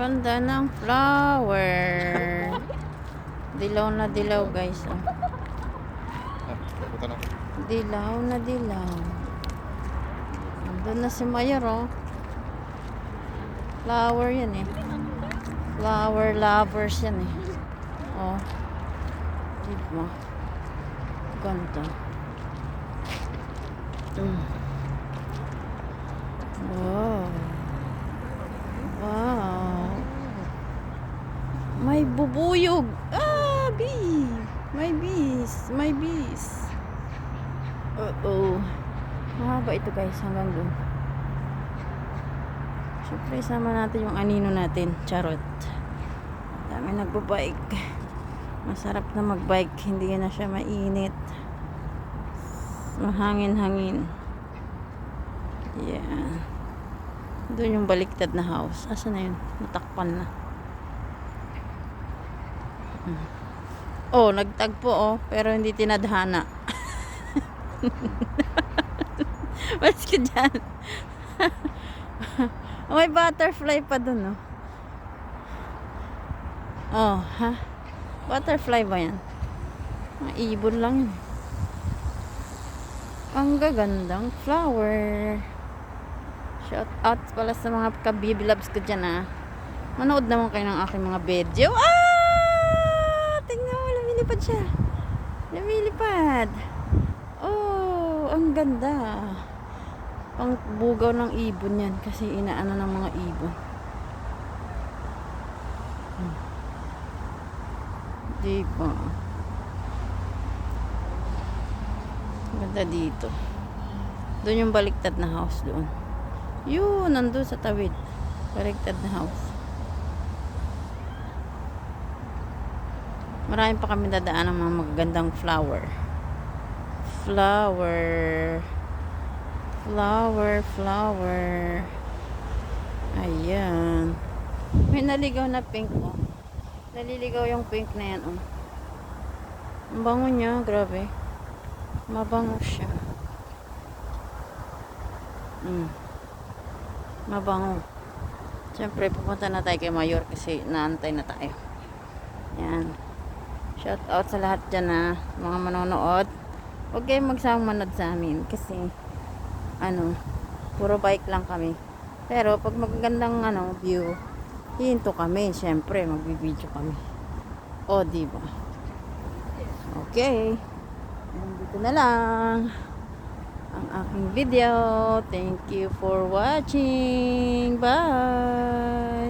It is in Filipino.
Ganda ng flower. Dilaw na dilaw, guys. Oh. Dilaw na dilaw. Nandun na si Mayor, oh. Flower yan, eh. Flower lovers yan, eh. Oh. Diba? Ganda. Mm. May bubuyog. Ah, bee. May bees. May bees. Uh-oh. Mahaba ito guys hanggang dun. Siyempre, sama natin yung anino natin. Charot. Dami nagbabike. Masarap na magbike. Hindi na siya mainit. Mahangin-hangin. Yeah. Doon yung baliktad na house. Asa na yun? Natakpan na. Hmm. Oh, nagtagpo oh. Pero hindi tinadhana. Mas ka dyan. May butterfly pa dun, oh. Oh, ha? Butterfly ba yan? Ibon lang yun. Ang gagandang flower. Shout out pala sa mga kabibi loves ko dyan, ah. Manood naman kayo ng aking mga video. Ah! Lumilipad siya. Lumilipad. Oh, ang ganda. Pang bugaw ng ibon yan kasi inaano ng mga ibon. Hmm. Di ba? Ganda dito. Doon yung baliktad na house doon. Yun, nandun sa tawid. Baliktad na house. Marami pa kami dadaan ng mga magagandang flower. Flower. Flower, flower. Ayan. May naligaw na pink, oh. Naliligaw yung pink na yan, oh. Ang bango niya, grabe. Mabango siya. Mm. Mabango. Siyempre, pupunta na tayo kay Mayor kasi naantay na tayo. Yan. Shout out sa lahat dyan na mga manonood. Huwag kayong magsawang manood sa amin kasi ano, puro bike lang kami. Pero pag magagandang ano, view, hinto kami. Siyempre, magbibideo kami. O, di ba? Okay. Dito na lang ang aking video. Thank you for watching. Bye!